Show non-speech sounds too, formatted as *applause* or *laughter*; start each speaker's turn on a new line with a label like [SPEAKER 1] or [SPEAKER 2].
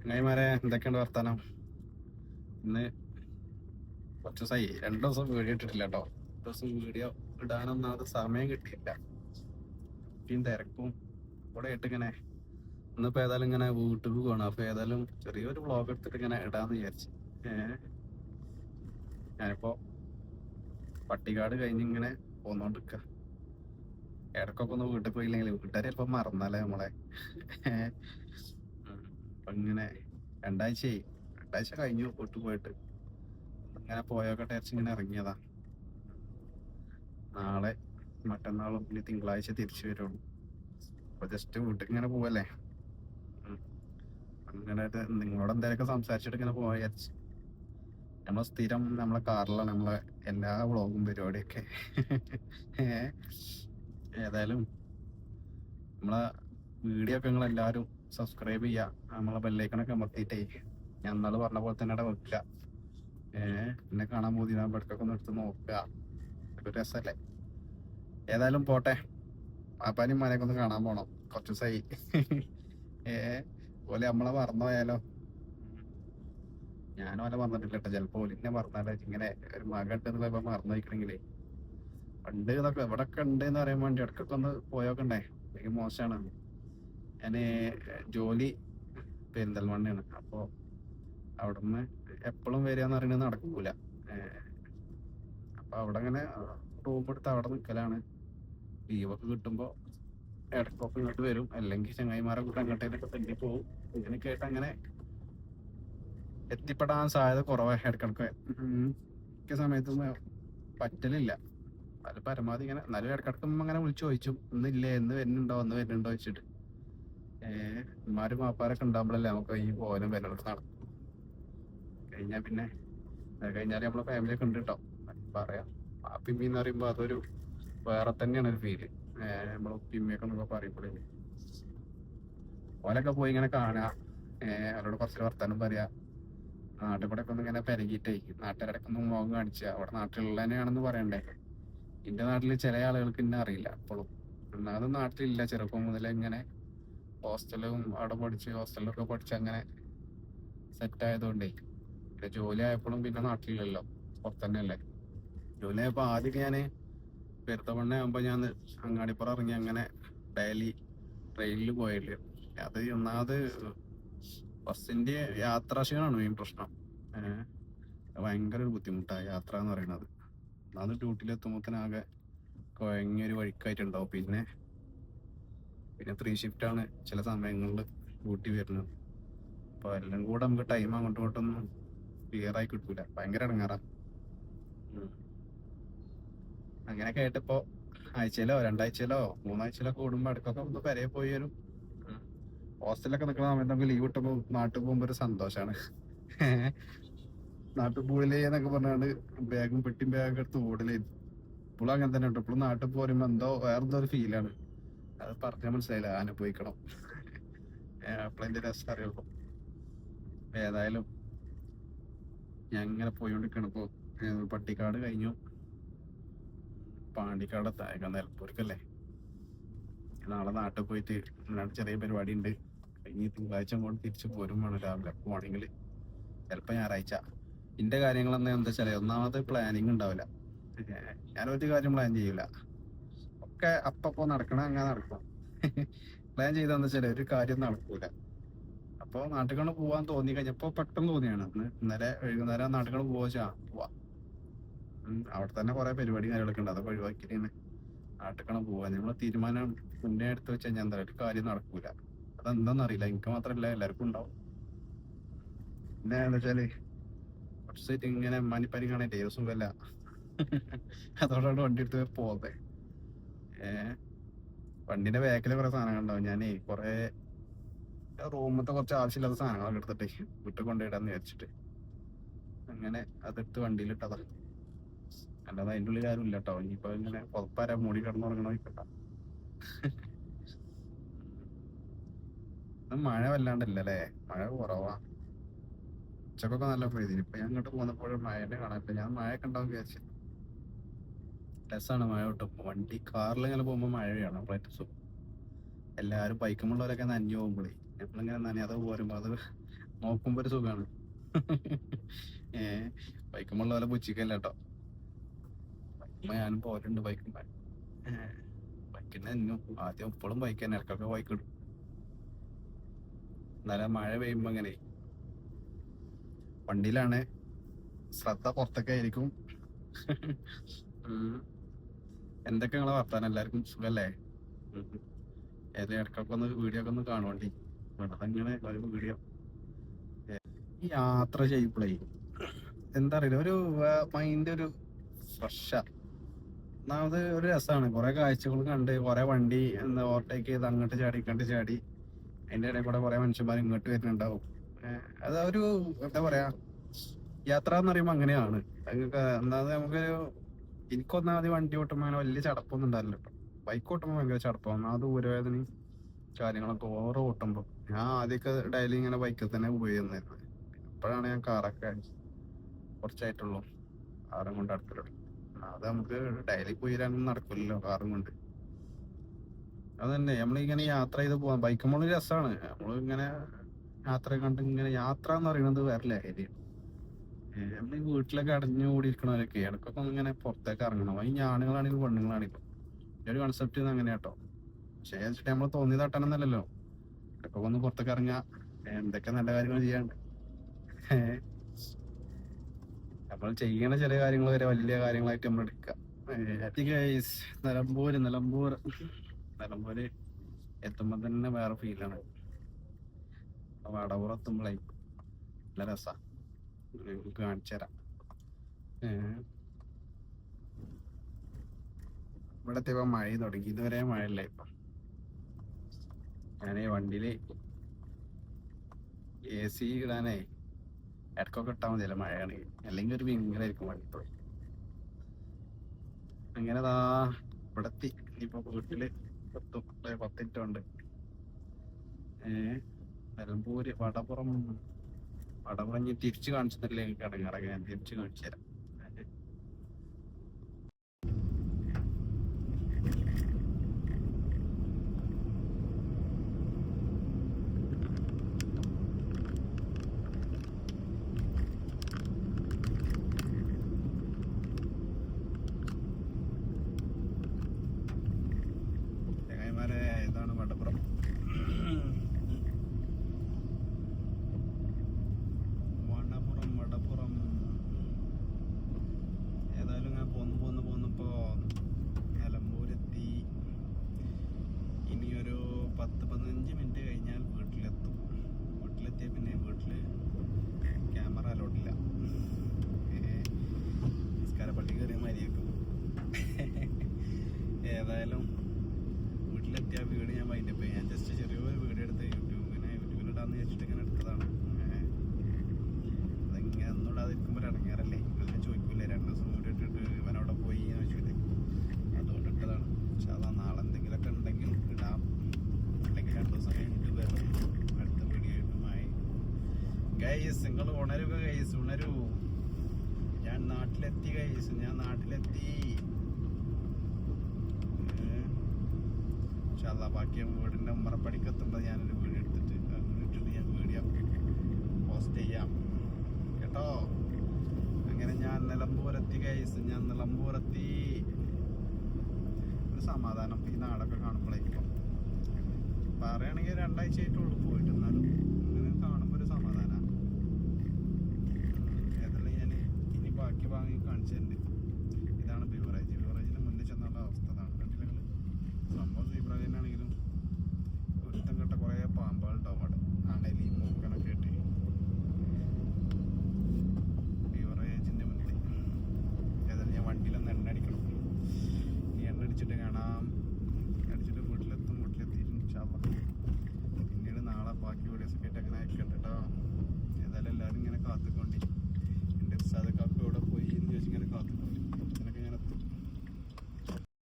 [SPEAKER 1] ചങ്ങായിമാരെ എന്തൊക്കെയുണ്ട് വർത്താനം? ഇന്ന് കുറച്ച് ദിവസമായി രണ്ടു ദിവസം വീഡിയോ ഇട്ടിട്ടില്ല കേട്ടോ ദിവസം വീഡിയോ ഇടാനൊന്നും അത് സമയം കിട്ടിയില്ല. പിന്നെ തിരക്കും. ഇവിടെ ആയിട്ട് ഇങ്ങനെ ഇന്നിപ്പോ ഏതായാലും ഇങ്ങനെ വീട്ടിൽ പോകണം അപ്പൊ ഏതായാലും ചെറിയൊരു വ്ളോഗ് എടുത്തിട്ട് ഇങ്ങനെ ഇടാന്ന് വിചാരിച്ചു. ഞാനിപ്പോ പട്ടിക്കാട് കഴിഞ്ഞ് ഇങ്ങനെ പോന്നോണ്ടിരിക്ക. ഇടക്കൊക്കെ ഒന്ന് വീട്ടിൽ പോയില്ലെങ്കിൽ വീട്ടുകാരെ ഇപ്പൊ മറന്നാലേ നമ്മളെ. അപ്പൊ ഇങ്ങനെ രണ്ടാഴ്ചയായി. രണ്ടാഴ്ച കഴിഞ്ഞു വീട്ടിൽ പോയിട്ട്. ഇങ്ങനെ ടേച്ച് ഇങ്ങനെ ഇറങ്ങിയതാ. നാളെ മറ്റന്നാളും ഇനി തിങ്കളാഴ്ച തിരിച്ചു വരുള്ളൂ. അപ്പൊ ജസ്റ്റ് വീട്ടിൽ ഇങ്ങനെ പോവല്ലേ. അങ്ങനെ നിങ്ങളോട് എന്തെങ്കിലുമൊക്കെ സംസാരിച്ചിട്ട് ഇങ്ങനെ പോവാ വിചാരിച്ചു. നമ്മളെ സ്ഥിരം നമ്മളെ കാറിലാണ്. നമ്മളെ എല്ലാ വ്ളോഗും പരിപാടിയൊക്കെ. ഏതായാലും നമ്മളെ വീഡിയോ ഒക്കെ നിങ്ങൾ എല്ലാവരും സബ്സ്ക്രൈബ് ചെയ്യുക നമ്മളെ ബെല്ലൈക്കണൊക്കെ അമർത്തിയിട്ടേ. ഞാൻ എന്നാൽ പറഞ്ഞ പോലെ തന്നെ അവിടെ വെക്കുക. ഏഹ് പിന്നെ കാണാൻ പോയി ഇടക്കൊക്കെ ഒന്ന് എടുത്ത് നോക്കുക. ഒരു രസല്ലേ ഏതായാലും പോട്ടെ. പാപ്പാനും മാനൊക്കെ ഒന്ന് കാണാൻ പോണം. കുറച്ച് ദിവസമായി. ഏഹ് പോലെ നമ്മളെ മറന്നു പോയാലോ? ഞാനും അല്ല പറഞ്ഞിട്ടില്ല കേട്ടോ. ചിലപ്പോ ഓലിന്നെ മറന്നാലേ? ഇങ്ങനെ ഒരു മകട്ട് ഇപ്പൊ മറന്നു വയ്ക്കണെങ്കിലേ പണ്ട് ഇതൊക്കെ എവിടെ ഒക്കെ ഉണ്ട് എന്ന് പറയാൻ വേണ്ടി ഇടക്കൊക്കെ ഒന്ന് പോയോക്കണ്ടേ എനിക്ക് മോശമാണ്. ഞാൻ ജോലി പെരിന്തൽമണ്ണയാണ്. അപ്പോൾ അവിടുന്ന് എപ്പോഴും വരിക എന്ന് പറയുന്നത് നടക്കൂല. അപ്പൊ അവിടെ അങ്ങനെ റൂം എടുത്ത് അവിടെ നിൽക്കലാണ് ലീവൊക്കെ കിട്ടുമ്പോ ഇടയ്ക്കൊക്കെ ഇങ്ങോട്ട് വരും. അല്ലെങ്കിൽ ചങ്ങായിമാരെ കൂടെ അങ്ങോട്ടേക്കൊക്കെ തന്നെ പോകും ഇങ്ങനെയൊക്കെ ആയിട്ട് അങ്ങനെ എത്തിപ്പെടാൻ സാധ്യത കുറവാണ് ഇടക്കിടക്ക്. മിക്ക സമയത്തൊന്നും പറ്റലില്ല. അത് പരമാവധി ഇങ്ങനെ എന്നാലും ഇടക്കിടക്ക് അങ്ങനെ വിളിച്ചു ചോദിച്ചു. ഇന്നില്ലേ എന്ന് വരുന്നുണ്ടോ എന്ന് വരുന്നുണ്ടോ വെച്ചിട്ട് മാപ്പാരൊക്കെ ഉണ്ടാകുമ്പോഴല്ലേ നമുക്ക് ഈ പോലും വരലൊക്കെ നടക്കും കഴിഞ്ഞാൽ പിന്നെ അത് നമ്മളെ ഫാമിലി ഒക്കെ ഉണ്ട് കേട്ടോ പറയാം പാപ്പിമ്മി എന്ന് പറയുമ്പോൾ അതൊരു വേറെ തന്നെയാണ് ഒരു ഫീൽ നമ്മളെ ഉപ്പിമ്മയൊക്കെ എന്നൊക്കെ പറയുമ്പോഴേ ഓലൊക്കെ പോയി ഇങ്ങനെ കാണുക അവരോട് കുറച്ച് വർത്താനം പറയാ. നാട്ടിൽ കൂടെ ഒക്കെ ഒന്ന് ഇങ്ങനെ പെരകിയിട്ടേ നാട്ടുകാരൊക്കെ ഒന്ന് മുഖം കാണിച്ച. അവിടെ നാട്ടിലുള്ള തന്നെയാണെന്ന് പറയണ്ടേ. എന്റെ നാട്ടിൽ ചില ആളുകൾക്ക് എന്നെ അറിയില്ല അപ്പോഴും ഒന്നാമത് നാട്ടിലില്ല. ചെറുപ്പം മുതലേ ഇങ്ങനെ ഹോസ്റ്റലും അവിടെ പഠിച്ച് ഹോസ്റ്റലിലൊക്കെ പഠിച്ച് അങ്ങനെ സെറ്റ് ആയതുകൊണ്ടേ. പിന്നെ ജോലി ആയപ്പോഴും പിന്നെ നാട്ടിലില്ലല്ലോ. പുറത്തന്നെയല്ലേ ജോലി ആയപ്പോ ആദ്യം ഞാൻ പെരുത്തമണ്ണ ആകുമ്പോൾ ഞാൻ അങ്ങാടിപ്പുറം ഇറങ്ങി അങ്ങനെ ഡെയിലി ട്രെയിനിൽ പോയില്ല അത് ഒന്നാമത് ബസ്സിന്റെ യാത്രാക്ഷീണമാണ് മെയിൻ പ്രശ്നം. ഭയങ്കര ഒരു ബുദ്ധിമുട്ടാണ് യാത്ര എന്ന് പറയുന്നത്. ഒന്നാമത് ഡ്യൂട്ടിയിൽ എത്തുമ്പോഴത്തേനാകെ കുഴങ്ങിയൊരു വഴിക്കായിട്ടുണ്ടാവും. പിന്നെ പിന്നെ ത്രീ ഷിഫ്റ്റ് ആണ് ചില സമയങ്ങളിൽ ഡ്യൂട്ടി വരുന്നത്. അപ്പോൾ എല്ലാം കൂടെ നമുക്ക് ടൈം അങ്ങോട്ടും ഇങ്ങോട്ടൊന്നും ക്ലിയർ ആയി കിട്ടൂല. ഭയങ്കര ഇടങ്ങാറാ. അങ്ങനെയൊക്കെ ആയിട്ടിപ്പോ ആഴ്ചയിലോ രണ്ടാഴ്ചയിലോ മൂന്നാഴ്ചയിലോ കൂടുമ്പോ ഇടയ്ക്കൊക്കെ ഒന്ന് പെരയെ പോയി വരും. ഹോസ്റ്റലൊക്കെ നിൽക്കുന്ന സമയത്ത് നമുക്ക് ലീവ് കിട്ടുമ്പോൾ നാട്ടിൽ പോകുമ്പോ ഒരു സന്തോഷാണ്. നാട്ടിൽ പോയില്ലേ എന്നൊക്കെ പറഞ്ഞാണ്ട് ബാഗും പെട്ടിയും ബാഗൊക്കെ എടുത്ത് ഓടില്ലേ ഇപ്പോഴും അങ്ങനെ തന്നെ ഉണ്ട്. ഇപ്പോഴും നാട്ടിൽ പോരുമ്പോ എന്തോ വേറെന്തോ ഒരു ഫീലാണ് അത് പറഞ്ഞാൽ മനസ്സിലായില്ല. അനുഭവിക്കണം അപ്പോഴതിന്റെ രസം അറിയുള്ളൂ. ഏതായാലും ഞാൻ ഇങ്ങനെ ഏഹ് പട്ടിക്കാട് കഴിഞ്ഞു. പാണ്ടിക്കാട് തായക നിലമ്പൂർക്കല്ലേ? നാളെ നാട്ടിൽ പോയിട്ട് ചെറിയ പരിപാടി ഉണ്ട് കഴിഞ്ഞ് തിങ്കളാഴ്ച കൊണ്ട് തിരിച്ചു പോരും വേണം രാവിലെ പോവാണെങ്കിൽ ചിലപ്പോ ഞായറാഴ്ച. എന്റെ കാര്യങ്ങൾ എന്താ വെച്ചാൽ ഒന്നാമത് പ്ലാനിങ് ഉണ്ടാവില്ല. ഒരു കാര്യം പ്ലാൻ ചെയ്യൂല. ഒക്കെ അപ്പപ്പോ നടക്കണം അങ്ങനെ നടക്കും. *laughs* പ്ലാൻ ചെയ്താന്ന് വെച്ചാൽ ഒരു കാര്യം നടക്കൂല. അപ്പൊ നാട്ടുകാണ് പോവാൻ തോന്നി കഴിഞ്ഞപ്പോ പെട്ടെന്ന് തോന്നിയാണ്. ഇന്ന് ഇന്നലെ വൈകുന്നേരം നാട്ടുകാണ് പോവാ പോവാ. അവിടെ തന്നെ കുറെ പരിപാടി കാര്യങ്ങളൊക്കെ ഉണ്ട്. അതൊക്കെ ഒഴിവാക്കിയാണ് നാട്ടിക്കണം പോവാ. നമ്മൾ തീരുമാനം മുന്നേ എടുത്ത് വെച്ച് കഴിഞ്ഞാൽ ഒരു കാര്യം നടക്കൂല. അതെന്താന്നറിയില്ല എനിക്ക് മാത്രല്ല എല്ലാവർക്കും ഉണ്ടാവും. പിന്നെ വെച്ചാൽ കുറച്ച് ഇങ്ങനെ മണിപ്പനി കാണേണ്ടേ വല്ല *laughs* അതോടാണ് വണ്ടി എടുത്ത് പോകുന്നത് ഏഹ് വണ്ടിന്റെ ബാക്കിൽ കുറെ സാധനങ്ങൾ ഉണ്ടാവും. ഞാനേ കുറെ റൂമത്തെ കുറച്ച് ആവശ്യമില്ലാത്ത സാധനങ്ങളൊക്കെ എടുത്തിട്ട് വിട്ട് കൊണ്ടുപോയിടാന്ന് വിചാരിച്ചിട്ട് അങ്ങനെ അതെടുത്ത് വണ്ടിയിൽ ഇട്ടതാ അല്ലാതെ അതിന്റെ ഉള്ളിൽ ആരും ഇല്ല കേട്ടോ ഇനിയിപ്പോ ഇങ്ങനെ പുറത്താരാ മൂടി കിടന്നുറങ്ങണോ ഇക്കട്ട മഴ വല്ലാണ്ടല്ല മഴ കുറവാ. ഉച്ചക്കൊക്കെ നല്ല പെയ്തിന് ഇപ്പൊ ഞാൻ ഇങ്ങോട്ട് പോന്നപ്പോഴും മഴനെ കാണാനില്ല. ഞാൻ മഴയൊക്കെ ഉണ്ടാവും വിചാരിച്ചു. രസമാണ് മഴ കിട്ടും വണ്ടി കാറിൽ ഇങ്ങനെ പോകുമ്പോ മഴയാണ് അപ്പോഴേറ്റവും സുഖം. എല്ലാരും ബൈക്കുമുള്ളവരൊക്കെ നനഞ്ഞു പോകുമ്പോഴേ നമ്മളിങ്ങനെ നനയാതെ പോരുമ്പോ അത് നോക്കുമ്പോ ഒരു സുഖാണ്. ഏ ബൈക്കുമുള്ളവരെ പുച്ചിക്കല്ല കേട്ടോ ബൈക്കുമ്പോ ഞാനും പോരുണ്ട് ബൈക്കുമ്പോ ബൈക്കിന് നനഞ്ഞു ആദ്യം ഇപ്പോഴും ബൈക്ക് തന്നെ ഇടക്കൊക്കെ ബൈക്ക് ഇടും. എന്നാലും മഴ പെയ്യുമ്പോ അങ്ങനെ വണ്ടിയിലാണ് ശ്രദ്ധ പുറത്തൊക്കെ ആയിരിക്കും. എന്തൊക്കെ നിങ്ങളെ വർത്താനം? എല്ലാവർക്കും സുഖല്ലേ. ഏത് ഇടക്കൊക്കെ ഒന്ന് വീഡിയോ ഒക്കെ ഒന്ന് കാണുവണ്ടി. അതങ്ങനെ ഒരു വീഡിയോ ഈ യാത്ര ചെയ്യുമ്പോഴേ എന്താ അറിയില്ല ഒരു മൈൻഡ് ഒരു ഫ്രഷാ ഒന്നാമത് ഒരു രസമാണ് കുറെ കാഴ്ചകൾ കണ്ട് കുറെ വണ്ടി എന്താ ഓവർടേക്ക് ചെയ്ത് അങ്ങോട്ട് ചാടി ഇങ്ങോട്ട് ചാടി. അതിന്റെ ഇടയിൽ കൂടെ കുറെ മനുഷ്യന്മാർ ഇങ്ങോട്ട് വരുന്നുണ്ടാവും. അതൊരു അത് ഒരു എന്താ പറയാ യാത്ര എന്ന് പറയുമ്പോ അങ്ങനെയാണ്. നിങ്ങൾക്ക് ഒന്നാമത് നമുക്കൊരു എനിക്കൊന്നാമത് വണ്ടി ഓട്ടുമ്പോ അങ്ങനെ വലിയ ചടപ്പൊന്നും ഉണ്ടാവില്ല കേട്ടോ ബൈക്ക് ഓട്ടുമ്പോ ഭയങ്കര ചടപ്പാണ് ഒന്നാമത് ഊരവേദനയും കാര്യങ്ങളൊക്കെ ഓരോ ഓട്ടുമ്പോൾ ഞാൻ ആദ്യമൊക്കെ ഡെയിലി ഇങ്ങനെ ബൈക്കിൽ തന്നെ ഉപയോഗിക്കുന്നായിരുന്നു ഇപ്പോഴാണ് ഞാൻ കാറൊക്കെ കുറച്ചായിട്ടുള്ളൂ. കാറും കൊണ്ട് അടുത്തുള്ളൂ അത് നമുക്ക് ഡെയിലി പോയി വരാനൊന്നും നടക്കില്ലല്ലോ കാറും കൊണ്ട്. അതന്നെ നമ്മളിങ്ങനെ യാത്ര ചെയ്ത് പോവാൻ ബൈക്കുമ്പോൾ രസമാണ് നമ്മൾ ഇങ്ങനെ യാത്ര കണ്ട് ഇങ്ങനെ യാത്ര എന്ന് പറയുന്നത് വേറെ ലഹരിയാണ് നമ്മൾ വീട്ടിലൊക്കെ അടഞ്ഞു കൂടി ഇരിക്കണവരൊക്കെ ഇടയ്ക്കൊക്കെ ഇങ്ങനെ പുറത്തേക്ക് ഇറങ്ങണം. ഈ ആണുങ്ങളാണെങ്കിലും പെണ്ണുങ്ങളാണെങ്കിലും ഒരു കൺസെപ്റ്റ് അങ്ങനെ കേട്ടോ പക്ഷേ വെച്ചിട്ട് നമ്മൾ തോന്നി തട്ടണമെന്നല്ലല്ലോ ഇടയ്ക്കൊക്കെ ഒന്ന് പുറത്തേക്ക് ഇറങ്ങാ എന്തൊക്കെ നല്ല കാര്യങ്ങൾ ചെയ്യാണ്ട്. നമ്മൾ ചെയ്യണ ചെറിയ കാര്യങ്ങൾ വരെ വലിയ കാര്യങ്ങളായിട്ട് നമ്മൾ എടുക്കുക നിലമ്പൂര് നിലമ്പൂർ നിലമ്പൂര് എത്തുമ്പോ തന്നെ വേറെ ഫീലാണ് വടവൂർ എത്തുമ്പോഴേ നല്ല രസാ. നിങ്ങൾക്ക് കാണിച്ചു തരാം. ഇവിടത്തെ ഇവിടെ എത്തിയപ്പോ മഴ തുടങ്ങി. ഇതുവരെ മഴയില്ല ഇപ്പൊ. ഞാനേ വണ്ടിയിൽ എ സി ഇടാനേ ഇടക്കൊക്കെ ഇട്ടാൽ മതിയല്ലോ മഴയാണെങ്കിൽ അല്ലെങ്കിൽ ഒരു ഭയങ്കരമായിരിക്കും വണ്ടി ഇപ്പോൾ അങ്ങനെ ദാ ഇവിടെ എത്തി ഇനിയിപ്പോ വീട്ടിൽ എത്തും ദേ പത്ത് മിനിറ്റ് ഉണ്ട്. ഏ നിലമ്പൂര് വടപുറം വടപുറം ഞാൻ തിരിച്ചു കാണിച്ചിട്ടില്ലേ കിടങ്ങിറങ്ങി ഞാൻ തിരിച്ചു കാണിച്ചു തരാം ചങ്ങായിമാരെ ഇതാണ് വടപുറം വടപുറം വടപുറം ഏതായാലും ഞാൻ പോന്ന് പോന്ന് പോന്നപ്പോ നിലമ്പൂരെത്തി ഇനിയൊരു പത്ത് പതിനഞ്ച് മിനിറ്റ് കഴിഞ്ഞാൽ വീട്ടിലെത്തും വീട്ടിലെത്തിയ പിന്നെ വീട്ടിൽ ക്യാമറ അലോട്ടില്ല നിസ്കാരപ്പള്ളി കയറിയ മരിയേക്കും ഏതായാലും വീട്ടിലെത്തിയ വീട് ഞാൻ വൈൻഡ് അപ്പ് ഞാൻ ജസ്റ്റ് ചെറിയൊരു വീട് എടുത്ത് യൂട്യൂബിനെ യൂട്യൂബിലിടാന്ന് വെച്ചിട്ട് ഇങ്ങനെ എടുത്തതാണ്. അതിങ്ങനെ ഒന്നും ഇടാതിരിക്കുമ്പോൾ ഇറങ്ങാറല്ലേ ഇവരെല്ലാം ചോദിക്കില്ലേ രണ്ട് ദിവസം വീഡിയോ ഇട്ടിട്ട് ഇവനവിടെ പോയി എന്ന് വെച്ചിട്ട് അതുകൊണ്ട് ഇട്ടതാണ്. പക്ഷെ അതാ നാളെ എന്തെങ്കിലുമൊക്കെ ഉണ്ടെങ്കിൽ ഇടാം. അല്ലെങ്കിൽ രണ്ട് ദിവസം കഴിഞ്ഞിട്ട് വരും. അടുത്ത വീഡിയോ ഇട്ടുമായി ഗൈസ് നിങ്ങൾ ഉണരുക ഗൈസ് ഉണരൂ. ഞാൻ നാട്ടിലെത്തി ഗൈസ് ഞാൻ നാട്ടിലെത്തി ഏഹ്. ഇൻഷാല്ലാ ബാക്കി വീടിന്റെ ഉമ്മറപ്പടിക്കെത്തുമ്പോൾ ഞാനൊരു വീഡിയോ എടുത്തിട്ട് ഇട്ടിട്ട് ഞാൻ വീഡിയോ പോസ്റ്റ് ചെയ്യാം. കേട്ടോ? അങ്ങനെ ഞാൻ നിലമ്പൂരെത്തി കൈസ് ഞാൻ നിലമ്പൂരെത്തി. ഒരു സമാധാനം ഈ നാടൊക്കെ കാണുമ്പോഴേക്കും പറയുകയാണെങ്കിൽ രണ്ടാഴ്ച ആയിട്ടുള്ളൂ പോയിട്ട്. എന്നാലും ഇങ്ങനെ കാണുമ്പോൾ ഒരു സമാധാനമാണ് ഏതായാലും ഞാൻ ഇനി ബാക്കി വാങ്ങി കാണിച്ചു